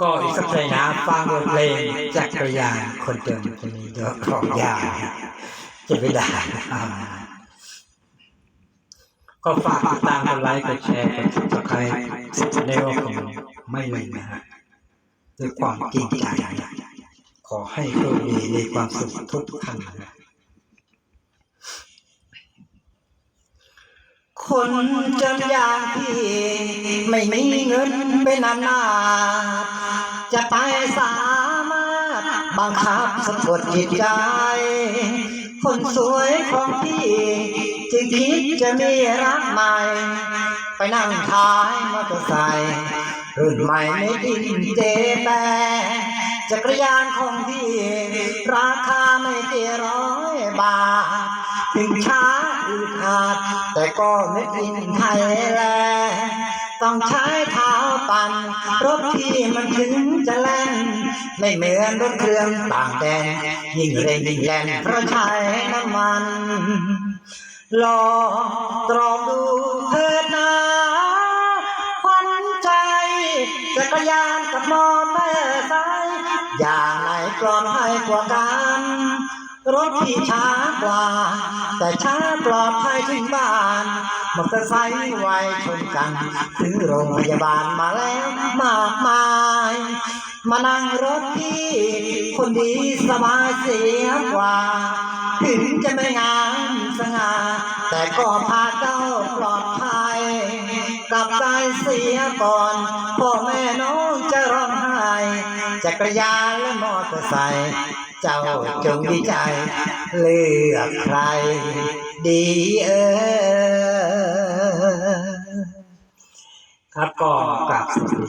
ก็อีกสักเพลงนะฟังบทเพลงจักรยานคนจนคนนี้เดอกของยาจะไม่ได้อ่าก็ฝากติดตามกดไลค์กดแชร์กดติดตามในโลกของไม่เลยนะฮะด้วยความจริงใจขอให้โชคดีมีความสุขทุกท่านนะ คนจนอย่างพี่ไม่มีเงินไปนานนาจะไปสามารถบังคับสะกดจิตใจ คนสวยของพี่จึงคิดจะมีรักใหม่ ไปนั่งท้ายมอเตอร์ไซค์รุ่นใหม่ไม่ดินเจแปจักรยานของพี่ ราคาไม่เกี่ร้อยบาท ถึงช้าอืดอาด แต่ก็ไม่กินไทยแล ต้องใช้เท้าปั่นรถที่มันถึงจะแล่น ไม่เหมือนรถเครื่องต่างแดน ยิ่งเร่งยิ่งแล่นเพราะใช้น้ำมันลอตรองดูเถิดนาขวัญใจจักรยานกับมอเตอร์ไซค์อย่างไหนปลอดภัยกว่ากัน รถที่ช้ากว่า แต่ช้าปลอดภัยถึงบ้านมอเตอร์ไซค์ไวชนกัน ถึงโรงพยาบาลมาแล้วมากมาย มานั่งรถพี่ คนดีสบายเสียกว่า ถึงจะไม่งามสง่าแต่ก็พาเจ้าปลอดภัยกลับใจเสียก่อนพ่อแม่น้องจะร้องไห้จั กรยานและมอเตอร์ไซค์เจ้าจงดีใจ เลือกใคร ดีเออครับก็กราบสวัสดี